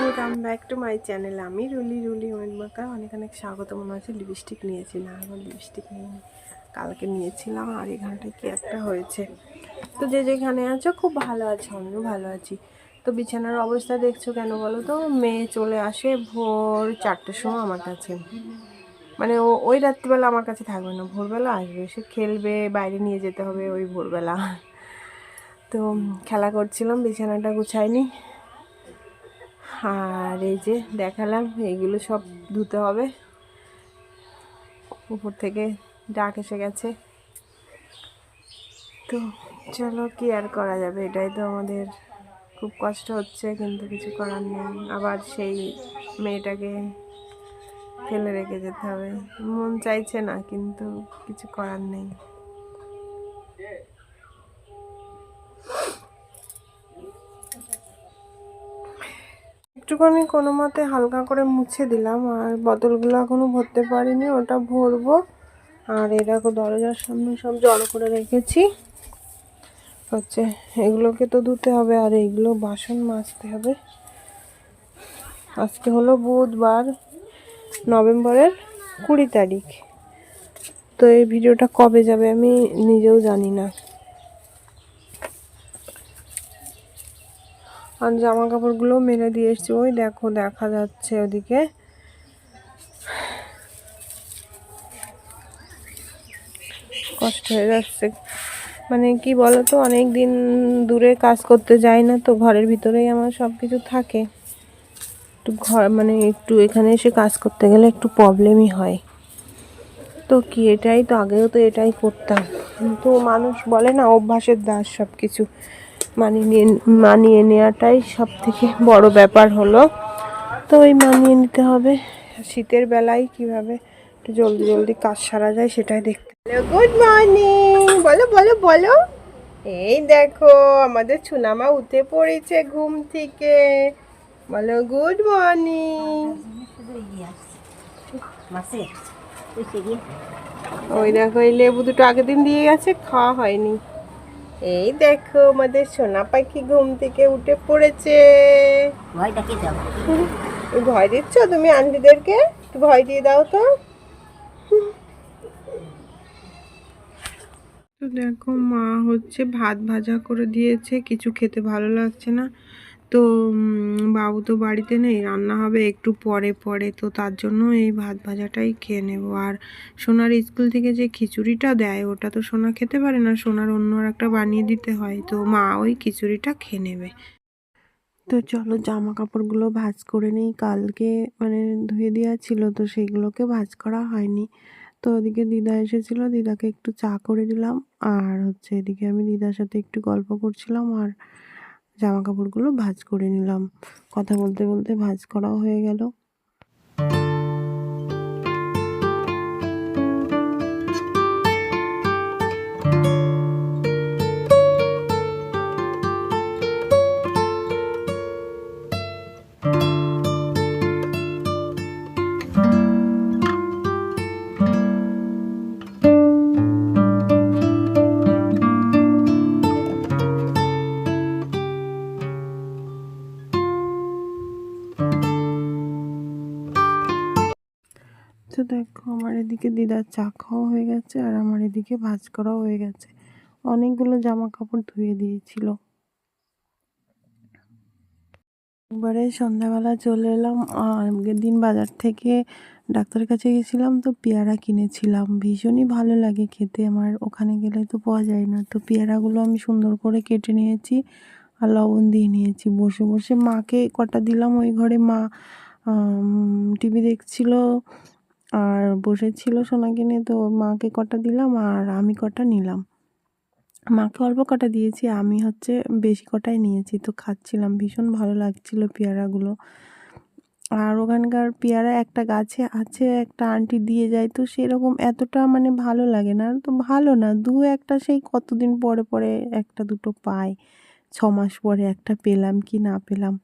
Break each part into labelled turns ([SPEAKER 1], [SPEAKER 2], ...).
[SPEAKER 1] Welcome back to my channel আমি Rulli রুলি ওয়েলমাকা অনেক অনেক স্বাগত মনে হচ্ছে লিপস্টিক নিয়েছি না এখন লিপস্টিক নিয়ে কালকে নিয়েছিলাম আর এখানটায় কি একটা হয়েছে। তো যে যেখানে আছো, খুব ভালো আছো, আমিও ভালো আছি। তো বিছানার অবস্থা দেখছ কেন বলো তো? মেয়ে চলে আসে ভোর চারটের সময় আমার কাছে। মানে ও, ওই রাত্রিবেলা আমার কাছে থাকবে না, ভোরবেলা আসবে। সে খেলবে, বাইরে নিয়ে যেতে হবে ওই ভোরবেলা। তো খেলা করছিলাম, বিছানাটা গুছাইনি। আর এই যে দেখালাম, এইগুলো সব ধুতে হবে। উপর থেকে ডাক এসে গেছে। তো চলো, কি আর করা যাবে? এটাই তো আমাদের খুব কষ্ট হচ্ছে, কিন্তু কিছু করার নেই। আবার সেই মেয়েটাকে ফেলে রেখে যেতে হবে। মন চাইছে না, কিন্তু কিছু করার নেই। একটুখানি কোনো মতে হালকা করে মুছে দিলাম, আর বোতলগুলো এখনও ভরতে পারিনি, ওটা ভরবো। আর এরকম দরজার সামনে সব জড়ো করে রেখেছি। হচ্ছে এগুলোকে তো ধুতে হবে, আর এইগুলো বাসন মাজতে হবে। আজকে হলো বুধবার, নভেম্বরের কুড়ি তারিখ। তো এই ভিডিওটা কবে যাবে আমি নিজেও জানি না। আর জামা কাপড়গুলো মেলে দিয়ে এসছি। ওই দেখো, দেখা যাচ্ছে ওদিকে। কষ্ট হয়ে যাচ্ছে। মানে কি বলো তো অনেক দিন দূরে কাজ করতে যাই না তো, ঘরের ভিতরেই আমার সব কিছু থাকে। একটু ঘর মানে একটু এখানে এসে কাজ করতে গেলে একটু প্রবলেমই হয়। তো কি, এটাই তো, আগেও তো এটাই করতাম। কিন্তু মানুষ বলে না, অভ্যাসের দাস সব কিছু মানিয়ে নিয়ে, মানিয়ে নেওয়াটাই সব থেকে বড় ব্যাপার হলো। তো ওই মানিয়ে নিতে হবে। শীতের বেলায় কীভাবে একটু জলদি জলদি কাজ সারা যায় সেটাই দেখতে। গুড মর্নিং বলো বলো বলো। এই দেখো, আমাদের ছুনামা উঠে পড়েছে ঘুম থেকে। বলো গুড মর্নিং ওই দেখো, এই লেবু দুটো আগের দিন দিয়ে গেছে, খাওয়া হয়নি। এই দেখো আমাদের সোনা পাখি ঘুম থেকে উঠে পড়েছে।
[SPEAKER 2] দাও
[SPEAKER 1] ভয় দিচ্ছ? তুমি আন্টিদেরকে ভয় দিয়ে দাও তো তো। দেখো মা হচ্ছে ভাত ভাজা করে দিয়েছে কিছু খেতে ভালো লাগছে না। তো বাবু তো বাড়িতে নেই, রান্না হবে একটু পরে পরে। তো তার জন্য এই ভাত ভাজাটাই খেয়ে নেব। আর সোনার স্কুল থেকে যে খিচুড়িটা দেয়, ওটা তো সোনা খেতে পারে না, সোনার অন্য একটা বানিয়ে দিতে হয়। তো মা ওই খিচুড়িটা খেয়ে নেবে। তো চলো জামা কাপড়গুলো ভাজ করে নিই। কালকে মানে ধুয়ে দেওয়া ছিল, তো সেইগুলোকে ভাঁজ করা হয়নি। তো ওদিকে দিদা এসেছিল, দিদাকে একটু চা করে দিলাম। আর হচ্ছে এদিকে আমি দিদার সাথে একটু গল্প করছিলাম। আর জামা কাপড়গুলো ভাঁজ করে নিলাম। কথা বলতে বলতে ভাঁজ করাও হয়ে গেল। তো দেখো, আমার এদিকে দিদার চা খাওয়া হয়ে গেছে আর আমার এদিকে ভাঁজ করাও হয়ে গেছে। অনেকগুলো জামা কাপড় ধুয়ে দিয়েছিল। একবারে সন্ধ্যাবেলা চলে এলাম আগের দিন বাজার থেকে ডাক্তারের কাছে গেছিলাম, তো পেয়ারা কিনেছিলাম। ভীষণই ভালো লাগে খেতে, আমার ওখানে গেলে তো পাওয়া যায় না। তো পেয়ারাগুলো আমি সুন্দর করে কেটে নিয়েছি আর লবণ দিয়ে নিয়েছি। বসে বসে মাকে কটা দিলাম, ওই ঘরে মা টিভি দেখছিল আর বসেছিল সোনাকে নিয়ে তো মাকে কটা দিলাম আর আমি কটা নিলাম। মাকে অল্প কটা দিয়েছি, আমি হচ্ছে বেশি কটাই নিয়েছি, তো খাচ্ছিলাম। ভীষণ ভালো লাগছিল পেয়ারাগুলো। আর ওখানকার পেয়ারা একটা গাছে আছে, একটা আন্টি দিয়ে যায়, তো সেরকম এতটা মানে ভালো লাগে না। তো ভালো না, দু একটা সেই কতদিন পরে পরে একটা দুটো পাই, ছ মাস পরে একটা পেলাম কি না পেলাম।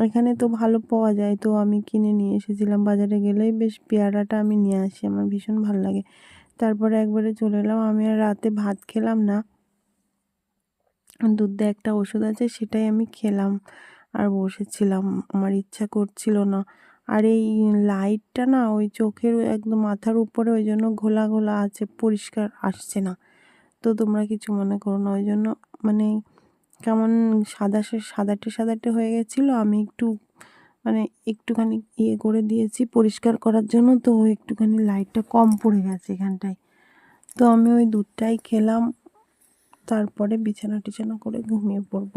[SPEAKER 1] এখানে তো ভালো পাওয়া যায়। তো আমি কিনে নিয়ে এসেছিলাম। বাজারে গেলেই বেশ পেয়ারাটা আমি নিয়ে আসি। আমার ভীষণ ভালো লাগে। তারপরে একবারে চলে এলাম। আমি আর রাতে ভাত খেলাম না। দুধে একটা ওষুধ আছে, সেটাই আমি খেলাম। আর বসেছিলাম। আমার ইচ্ছা করছিল না। আর এই লাইটটা না, ওই চোখের একদম মাথার উপরে, ওই জন্য ঘোলা ঘোলা আছে, পরিষ্কার আসছে না। তো তোমরা কিছু মনে করো না। ওই জন্য মানে কেমন সাদা সাদাটে সাদাটে হয়ে গেছিল, আমি একটু মানে একটুখানি ইয়ে করে দিয়েছি পরিষ্কার করার জন্য, তো একটুখানি লাইটটা কম পড়ে গেছে এখানটায়। তো আমি ওই দুধটাই খেলাম, তারপরে বিছানা টিছানা করে ঘুমিয়ে পড়ব।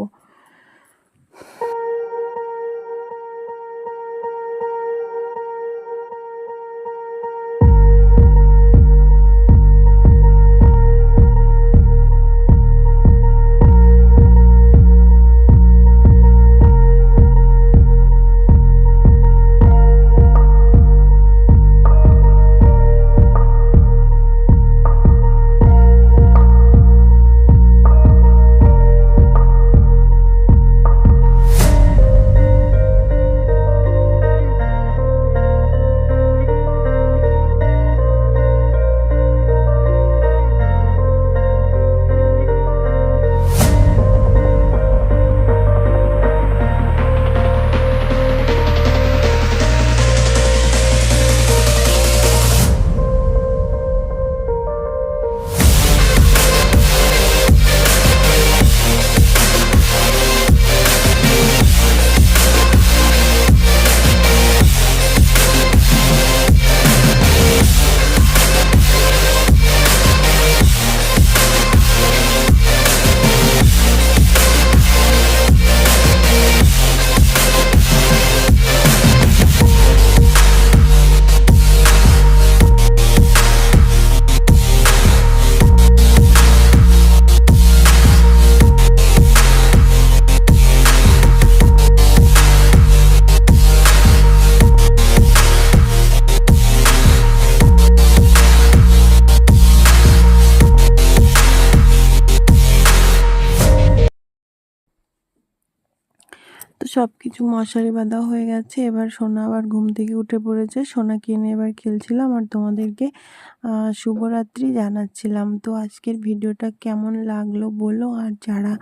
[SPEAKER 1] সব কিছু মশারি বাঁধা হয়ে গেছে। এবার সোনা আবার ঘুম থেকে উঠে পড়েছে। সোনা কিনে এবার খেলছিলাম আর তোমাদেরকে শুভরাত্রি জানাচ্ছিলাম। তো আজকের ভিডিওটা কেমন লাগল বলো? আর যারা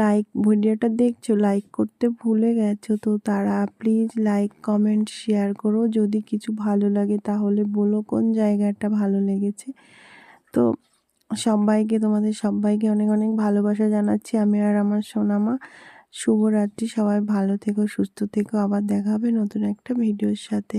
[SPEAKER 1] লাইক ভিডিওটা দেখছ লাইক করতে ভুলে গেছো, তো তারা প্লিজ লাইক কমেন্ট শেয়ার করো। যদি কিছু ভালো লাগে তাহলে বলো কোন জায়গাটা ভালো লেগেছে। তো সবাইকে, তোমাদের সবাইকে অনেক অনেক ভালোবাসা জানাচ্ছি আমি আর আমার সোনামা। শুভরাত্রি সবাই ভালো থেকো সুস্থ থেকো আবার দেখা হবে নতুন একটা ভিডিওর সাথে।